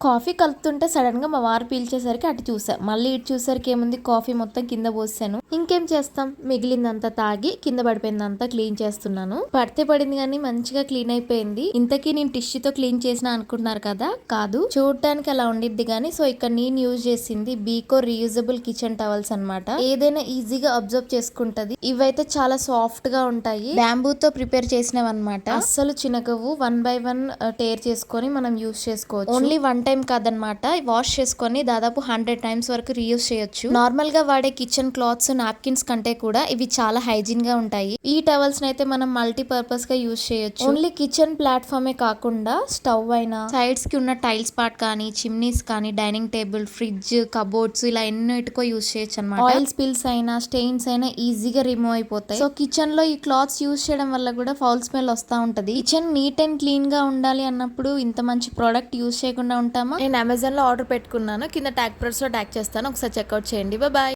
Coffee కలుపుతుంటే సడన్గా మా వారు పీల్చేసరికి అటు చూసా. మళ్ళీ ఇటు చూసరికి ఏముంది? కాఫీ మొత్తం కింద పోసాను ఇంకేం చేస్తాం? మిగిలిందంతా తాగి కింద పడిపోయిందంతా క్లీన్ చేస్తున్నాను. పడితే పడింది కానీ మంచిగా క్లీన్ అయిపోయింది. ఇంతకీ నేను టిష్యూతో క్లీన్ చేసిన అనుకుంటున్నారు కదా? కాదు. చూడటానికి అలా ఉండిద్ది కానీ సో ఇక్కడ నేను యూజ్ చేసింది బీకో రీయూజబుల్ కిచెన్ టవల్స్ అన్నమాట. ఏదైనా ఈజీగా అబ్జర్వ్ చేసుకుంటది. ఇవైతే చాలా సాఫ్ట్గా ఉంటాయి. బ్యాంబూతో ప్రిపేర్ చేసినవి అనమాట అస్సలు చినగవు. వన్ బై వన్ టేర్ చేసుకొని మనం యూజ్ చేసుకోవచ్చు. ఓన్లీ వన్ టైం కాదనమాట. వాష్ చేసుకొని దాదాపు హండ్రెడ్ టైమ్స్ వరకు రీయూస్ చేయొచ్చు. నార్మల్గా వాడే కిచెన్ క్లాత్స్ నాప్కిన్స్ కంటే కూడా ఇవి చాలా హైజీన్గా ఉంటాయి. ఈ టవల్స్ అయితే మనం మల్టీ పర్పస్గా యూస్ చేయొచ్చు. ఓన్లీ కిచెన్ ప్లాట్ఫామే కాకుండా స్టవ్ అయినా సైడ్స్కి ఉన్న టైల్స్ పార్ట్ కానీ చిమ్నీస్ కానీ డైనింగ్ టేబుల్ ఫ్రిడ్జ్ కబోర్డ్స్ ఇలా ఎన్నోటికో యూస్ చేయొచ్చు అనమాట. ఆయిల్ స్పిల్స్ అయినా స్టెయిన్స్ అయినా ఈజీగా రిమూవ్ అయిపోతాయి. సో కిచెన్లో ఈ క్లాత్స్ యూస్ చేయడం వల్ల కూడా ఫౌల్ స్మెల్ వస్తా ఉంటది. కిచెన్ నీట్ అండ్ క్లీన్గా ఉండాలి అన్నప్పుడు ఇంత మంచి ప్రోడక్ట్ యూస్ చేయకుండా ఉంటామా నేను అమెజాన్లో ఆర్డర్ పెట్టుకున్నాను. కింద ట్యాగ్ ప్రెస్లో ట్యాగ్ చేస్తాను. ఒకసారి చెక్అవుట్ చేయండి. బాయ్